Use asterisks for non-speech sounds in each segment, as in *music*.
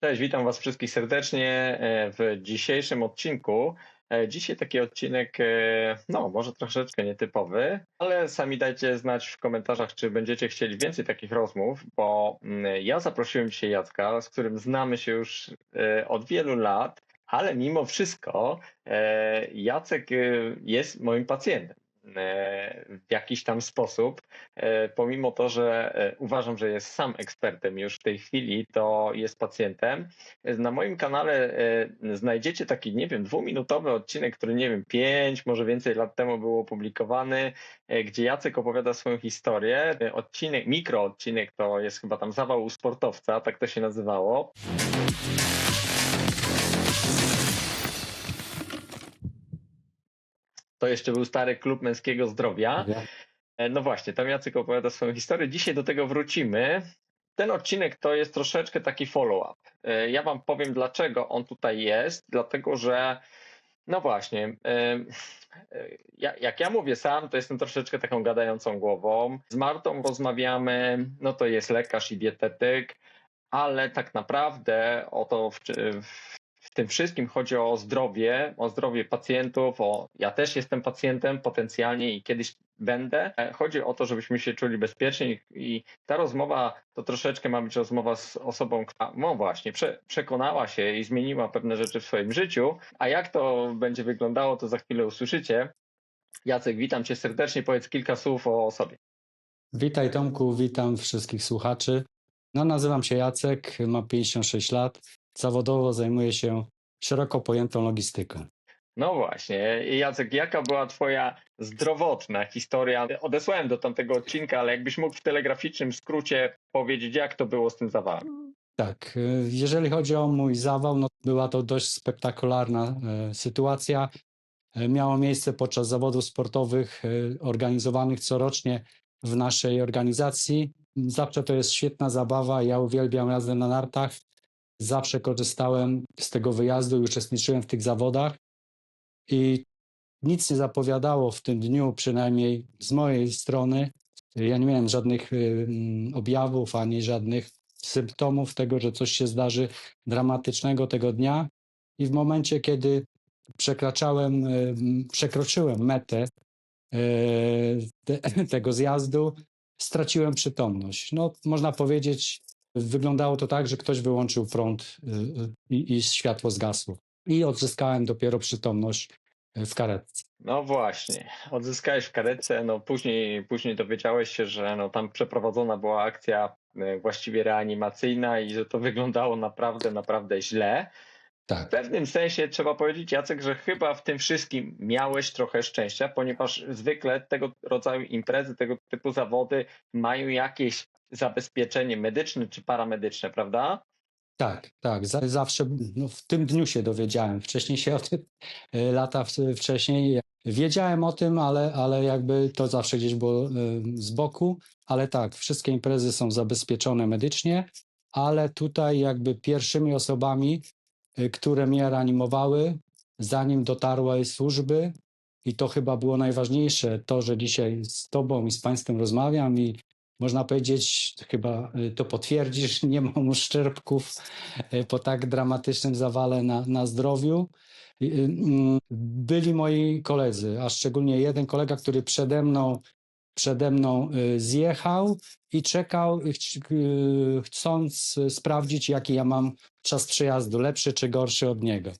Cześć, witam Was wszystkich serdecznie e, w dzisiejszym odcinku. E, Dzisiaj taki odcinek, e, no może troszeczkę nietypowy, ale sami dajcie znać w komentarzach, czy będziecie chcieli więcej takich rozmów, bo mm, ja zaprosiłem dzisiaj Jacka, z którym znamy się już od wielu lat, ale mimo wszystko Jacek jest moim pacjentem w jakiś tam sposób. E, Pomimo to, że e, uważam, że jest sam ekspertem już w tej chwili, to jest pacjentem. Na moim kanale e, znajdziecie taki, nie wiem, dwuminutowy odcinek, który nie wiem, pięć, może więcej lat temu był opublikowany, e, gdzie Jacek opowiada swoją historię. E, Odcinek, mikroodcinek to jest chyba tam zawał u sportowca, tak to się nazywało. To jeszcze był stary klub męskiego zdrowia. E, No właśnie, tam Jacek opowiada swoją historię. Dzisiaj do tego wrócimy. Ten odcinek to jest troszeczkę taki follow-up. E, Ja Wam powiem, dlaczego on tutaj jest. Dlatego, że no właśnie, e, ja- jak ja mówię sam, to jestem troszeczkę taką gadającą głową. Z Martą rozmawiamy, no to jest lekarz i dietetyk, ale tak naprawdę o to w tym wszystkim chodzi o zdrowie, o zdrowie pacjentów, o ja też jestem pacjentem potencjalnie i kiedyś będę. E, Chodzi o to, żebyśmy się czuli bezpiecznie i- ta rozmowa to troszeczkę ma być rozmowa z osobą, która no właśnie prze, przekonała się i zmieniła pewne rzeczy w swoim życiu, a jak to będzie wyglądało, to za chwilę usłyszycie. Jacek, witam cię serdecznie, powiedz kilka słów o sobie. Witaj Tomku, witam wszystkich słuchaczy. No, nazywam się Jacek, mam 56 lat. Zawodowo zajmuję się szeroko pojętą logistyką. No właśnie, Jacek, jaka była Twoja zdrowotna historia? Odesłałem do tamtego odcinka, ale jakbyś mógł w telegraficznym skrócie powiedzieć, jak to było z tym zawałem. Tak, jeżeli chodzi o mój zawał, no była to dość spektakularna e, sytuacja. E, Miało miejsce podczas zawodów sportowych e, organizowanych corocznie w naszej organizacji. Zawsze to jest świetna zabawa. Ja uwielbiam jazdę na nartach. Zawsze korzystałem z tego wyjazdu i uczestniczyłem w tych zawodach. I nic nie zapowiadało w tym dniu, przynajmniej z mojej strony. Ja nie miałem żadnych y, mm, objawów ani żadnych symptomów tego, że coś się zdarzy dramatycznego tego dnia. I w momencie, kiedy przekraczałem, y, przekroczyłem metę y, te, *laughs* tego zjazdu, straciłem przytomność. No, można powiedzieć, wyglądało to tak, że ktoś wyłączył prąd y, y, i, i światło zgasło. I odzyskałem dopiero przytomność y, w karetce. No właśnie, odzyskałeś w karetce, no później, później dowiedziałeś się, że no tam przeprowadzona była akcja właściwie reanimacyjna i że to wyglądało naprawdę, naprawdę źle. W Tak. pewnym sensie trzeba powiedzieć, Jacek, że chyba w tym wszystkim miałeś trochę szczęścia, ponieważ zwykle tego rodzaju imprezy, tego typu zawody mają jakieś zabezpieczenie medyczne czy paramedyczne, prawda? Tak, tak. Za- Zawsze no, w tym dniu się dowiedziałem. Wcześniej się o tym e, lata wcześniej wiedziałem o tym, ale, ale jakby to zawsze gdzieś było e, z boku. Ale tak, wszystkie imprezy są zabezpieczone medycznie, ale tutaj jakby pierwszymi osobami, e, które mnie reanimowały, zanim dotarły służby, i to chyba było najważniejsze, to, że dzisiaj z Tobą i z Państwem rozmawiam i można powiedzieć, chyba y, to potwierdzisz, *laughs* nie mam uszczerbków y, po tak dramatycznym zawale na, na zdrowiu. Y, mm, Byli moi koledzy, a szczególnie jeden kolega, który przede mną, przede mną zjechał i czekał, chcąc sprawdzić, jaki ja mam czas przejazdu, lepszy czy gorszy od niego.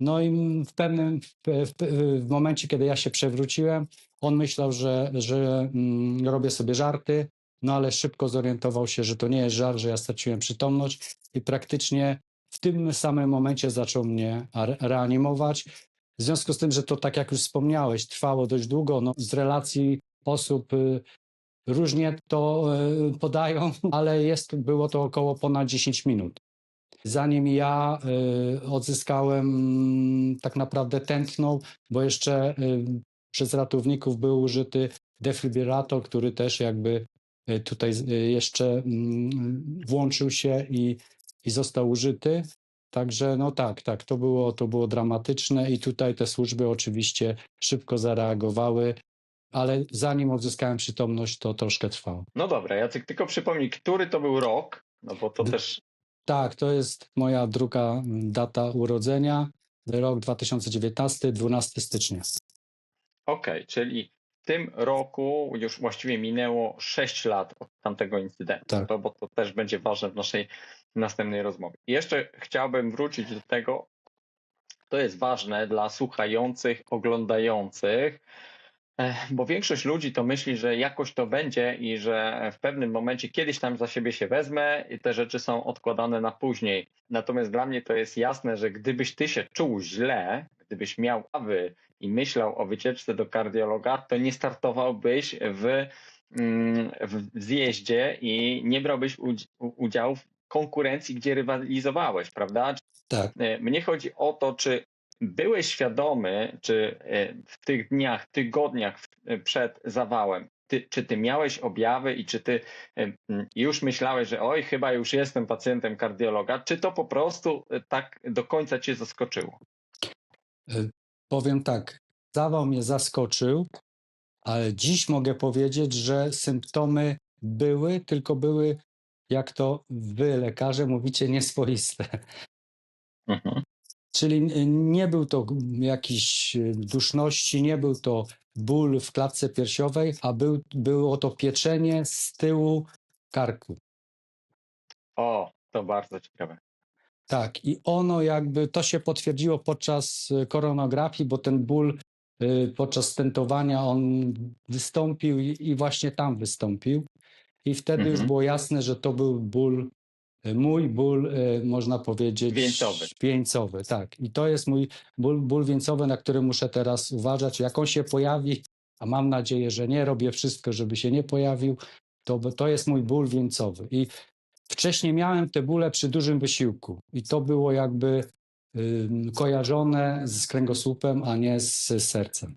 No i w pewnym, w, w momencie, kiedy ja się przewróciłem, on myślał, że, że mm, robię sobie żarty, no ale szybko zorientował się, że to nie jest żart, że ja straciłem przytomność i praktycznie w tym samym momencie zaczął mnie re- reanimować. W związku z tym, że to tak jak już wspomniałeś, trwało dość długo, no, z relacji osób y, różnie to y, podają, *laughs* ale jest, było to około ponad 10 minut. Zanim ja y, odzyskałem mm, tak naprawdę tętno, bo jeszcze przez ratowników był użyty defibrylator, który też jakby tutaj y, jeszcze mm, włączył się i, i został użyty. Także no tak, tak, to było, to było dramatyczne i tutaj te służby oczywiście szybko zareagowały, ale zanim odzyskałem przytomność, to troszkę trwało. No dobra, Jacek, tylko przypomnij, który to był rok, no bo to D- też Tak, to jest moja druga mm, data urodzenia. Rok 2019, 12 stycznia. Okej, czyli w tym roku już właściwie minęło 6 lat od tamtego incydentu, Tak. to, bo to też będzie ważne w naszej następnej rozmowie. I Jeszcze chciałbym wrócić do tego, to jest ważne dla słuchających, oglądających, bo większość ludzi to myśli, że jakoś to będzie i że w pewnym momencie kiedyś tam za siebie się wezmę i te rzeczy są odkładane na później. Natomiast dla mnie to jest jasne, że gdybyś ty się czuł źle, gdybyś miał awy i myślał o wycieczce do kardiologa, to nie startowałbyś w, mm, w zjeździe i nie brałbyś udziału w konkurencji, gdzie rywalizowałeś, prawda? Tak. E, Mnie chodzi o to, czy byłeś świadomy, czy e, w tych dniach, tygodniach e, przed zawałem, ty, czy ty miałeś objawy i czy ty e, już myślałeś, że oj, chyba już jestem pacjentem kardiologa, czy to po prostu tak do końca cię zaskoczyło? Powiem tak, zawał mnie zaskoczył, ale dziś mogę powiedzieć, że symptomy były, tylko były, jak to wy, lekarze, mówicie, *laughs* nieswoiste. Mhm. Czyli n- nie był to jakiś y, duszności, nie był to ból w klatce piersiowej, a był, było to pieczenie z tyłu karku. O, to bardzo ciekawe. Tak, i ono jakby to się potwierdziło podczas y, koronografii, bo ten ból y, podczas stentowania on wystąpił i, właśnie tam wystąpił. I wtedy już Mhm. było jasne, że to był ból, y, mój ból, y, można powiedzieć. Wieńcowy. Wieńcowy, tak. I to jest mój ból, ból wieńcowy, na który muszę teraz uważać. Jak on się pojawi, a mam nadzieję, że nie, robię wszystko, żeby się nie pojawił, to, to jest mój ból wieńcowy. I Wcześniej miałem te bóle przy dużym wysiłku i to było jakby ym, kojarzone z kręgosłupem, a nie z sercem.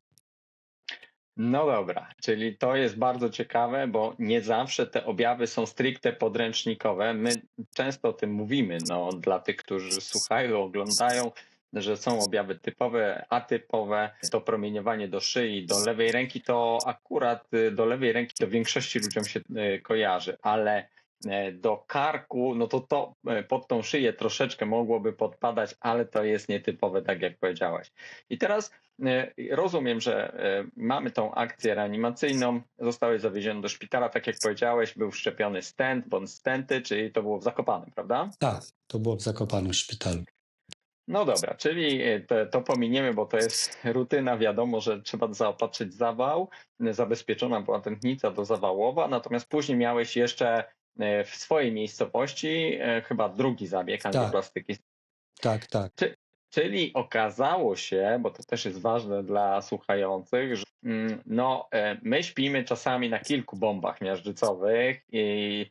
No dobra, czyli to jest bardzo ciekawe, bo nie zawsze te objawy są stricte podręcznikowe. My często o tym mówimy, no, dla tych, którzy słuchają, oglądają, że są objawy typowe, atypowe. To promieniowanie do szyi, do lewej ręki, to akurat y, do lewej ręki to większości ludziom się y, kojarzy, ale e, do karku, no to to e, pod tą szyję troszeczkę mogłoby podpadać, ale to jest nietypowe, tak jak powiedziałaś. I teraz Rozumiem, że e, mamy tą akcję reanimacyjną. Zostałeś zawieziony do szpitala, tak jak powiedziałeś, był wszczepiony stent bądź stenty, czyli to było w Zakopanem, prawda? Tak, to było w Zakopanem szpitalu. No dobra, czyli e, to, to pominiemy, bo to jest rutyna. Wiadomo, że trzeba zaopatrzyć zawał. Zabezpieczona była tętnica dozawałowa, natomiast później miałeś jeszcze e, w swojej miejscowości e, chyba drugi zabieg angioplastyki Tak, tak. Czyli okazało się, bo to też jest ważne dla słuchających, że mm, no, e, my śpimy czasami na kilku bombach miażdżycowych i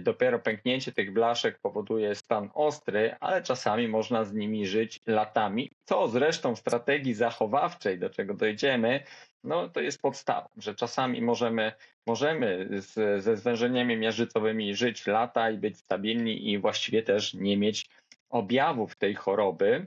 dopiero pęknięcie tych blaszek powoduje stan ostry, ale czasami można z nimi żyć latami, co zresztą w strategii zachowawczej, do czego dojdziemy, no to jest podstawą, że czasami możemy, możemy z, ze zwężeniami miażdżycowymi żyć lata i być stabilni i właściwie też nie mieć objawów tej choroby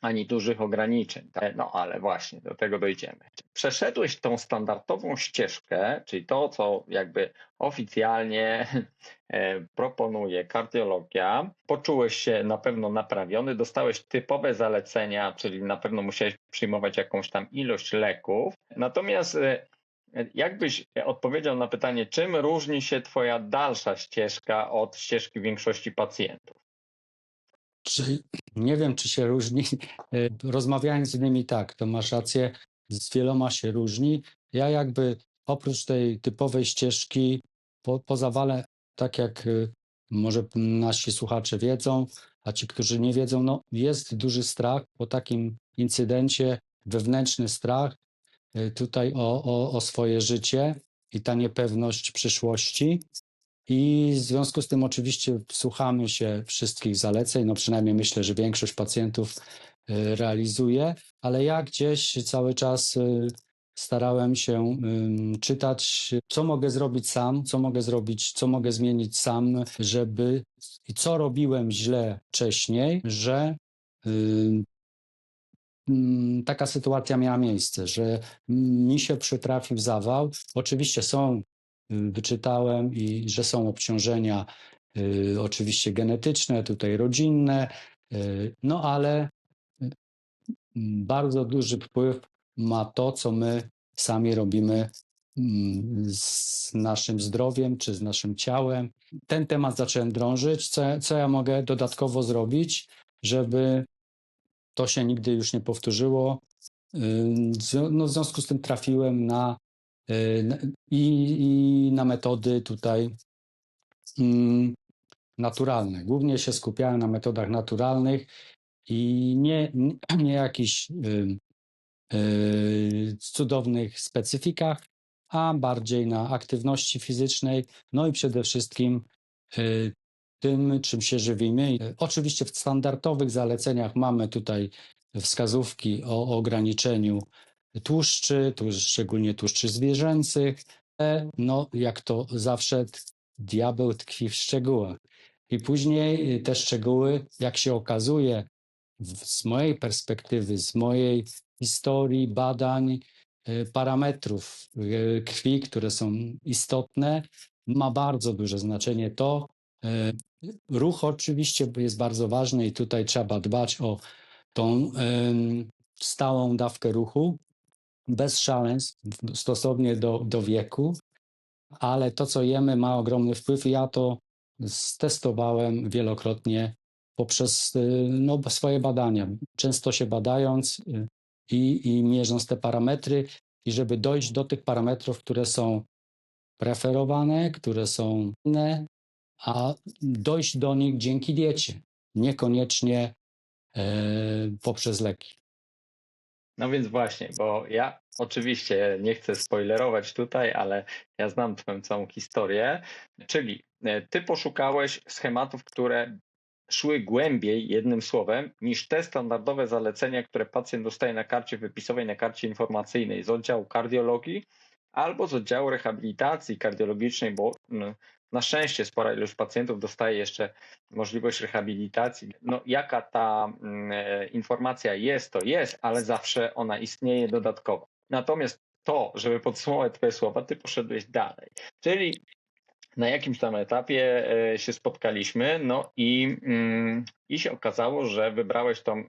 ani dużych ograniczeń. tak? No ale właśnie do tego dojdziemy. Przeszedłeś tą standardową ścieżkę, czyli to, co jakby oficjalnie *laughs* e, proponuje kardiologia. Poczułeś się na pewno naprawiony, dostałeś typowe zalecenia, czyli na pewno musiałeś przyjmować jakąś tam ilość leków. Natomiast e, jakbyś odpowiedział na pytanie, czym różni się Twoja dalsza ścieżka od ścieżki większości pacjentów? Czy, nie wiem, czy się różni. E, Rozmawiając z nimi, tak, to masz rację, z wieloma się różni. Ja jakby oprócz tej typowej ścieżki po, po zawale, tak jak y, może nasi słuchacze wiedzą, a ci, którzy nie wiedzą, no jest duży strach po takim incydencie, wewnętrzny strach y, tutaj o, o, o swoje życie i ta niepewność przyszłości. I w związku z tym oczywiście słuchamy się wszystkich zaleceń, no przynajmniej myślę, że większość pacjentów y, realizuje, ale ja gdzieś cały czas y, starałem się czytać, co mogę zrobić sam, co mogę zrobić, co mogę zmienić sam, żeby i co robiłem źle wcześniej, że mm, taka sytuacja miała miejsce, że mi się przytrafił zawał. Oczywiście są, y, wyczytałem i że są obciążenia y, oczywiście genetyczne, tutaj rodzinne, y, no ale y, bardzo duży wpływ ma to, co my sami robimy mm, z naszym zdrowiem czy z naszym ciałem. Ten temat zacząłem drążyć. Co, co ja mogę dodatkowo zrobić, żeby to się nigdy już nie powtórzyło? No, w związku z tym trafiłem na- i, i na metody tutaj mm, naturalne. Głównie się skupiałem na metodach naturalnych i nie, *clears throat* nie jakichś y, y, cudownych specyfikach, a bardziej na aktywności fizycznej, no i przede wszystkim y, tym, czym się żywimy. Y, Oczywiście w standardowych zaleceniach mamy tutaj wskazówki o ograniczeniu tłuszczy, tu szczególnie tłuszczy zwierzęcych. ale No, jak to zawsze, diabeł tkwi w szczegółach. I później y, te szczegóły, jak się okazuje, z mojej perspektywy, z mojej historii, badań, y, parametrów y, krwi, które są istotne, ma bardzo duże znaczenie to. y, Ruch oczywiście jest bardzo ważny i tutaj trzeba dbać o tą stałą dawkę ruchu, bez szaleństw, stosownie do, do wieku, ale to, co jemy, ma ogromny wpływ ja to stestowałem wielokrotnie poprzez y, no, swoje badania. Często się badając y, i, i mierząc te parametry, i żeby dojść do tych parametrów, które są preferowane, które są inne, a dojść do nich dzięki diecie, niekoniecznie e, poprzez leki. No więc właśnie, bo ja oczywiście nie chcę spoilerować tutaj, ale ja znam Twoją całą historię. Czyli e, Ty poszukałeś schematów, które szły głębiej, jednym słowem, niż te standardowe zalecenia, które pacjent dostaje na karcie wypisowej, na karcie informacyjnej z oddziału kardiologii albo z oddziału rehabilitacji kardiologicznej, bo no, na szczęście spora ilość pacjentów dostaje jeszcze możliwość rehabilitacji. No, jaka ta mm, e, informacja jest, to jest, ale zawsze ona istnieje dodatkowo. Natomiast to, żeby podsumować Twoje słowa, Ty poszedłeś dalej. Czyli na jakimś tam etapie e, się spotkaliśmy, no i, mm, i się okazało, że wybrałeś tą,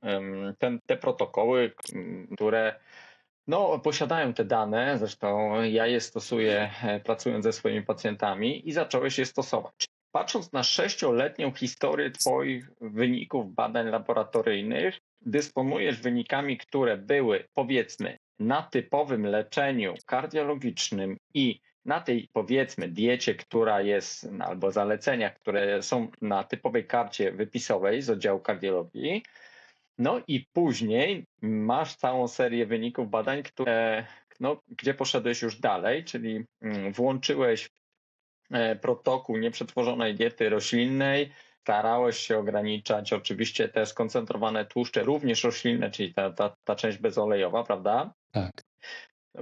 ten, te protokoły, które no, posiadają te dane, zresztą ja je stosuję e, pracując ze swoimi pacjentami i zacząłeś je stosować. Patrząc na sześcioletnią historię Twoich wyników badań laboratoryjnych, dysponujesz wynikami, które były powiedzmy na typowym leczeniu kardiologicznym i na tej powiedzmy diecie, która jest, albo zaleceniach, które są na typowej karcie wypisowej z oddziału kardiologii. No i później masz całą serię wyników badań, które, no, gdzie poszedłeś już dalej, czyli mm, włączyłeś e, protokół nieprzetworzonej diety roślinnej, starałeś się ograniczać oczywiście te skoncentrowane tłuszcze, również roślinne, czyli ta, ta, ta część bezolejowa, prawda? Tak.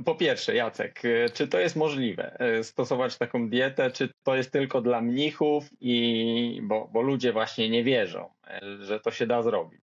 Po pierwsze, Jacek, e, czy to jest możliwe e, stosować taką dietę, czy to jest tylko dla mnichów i bo, bo ludzie właśnie nie wierzą, że to się da zrobić?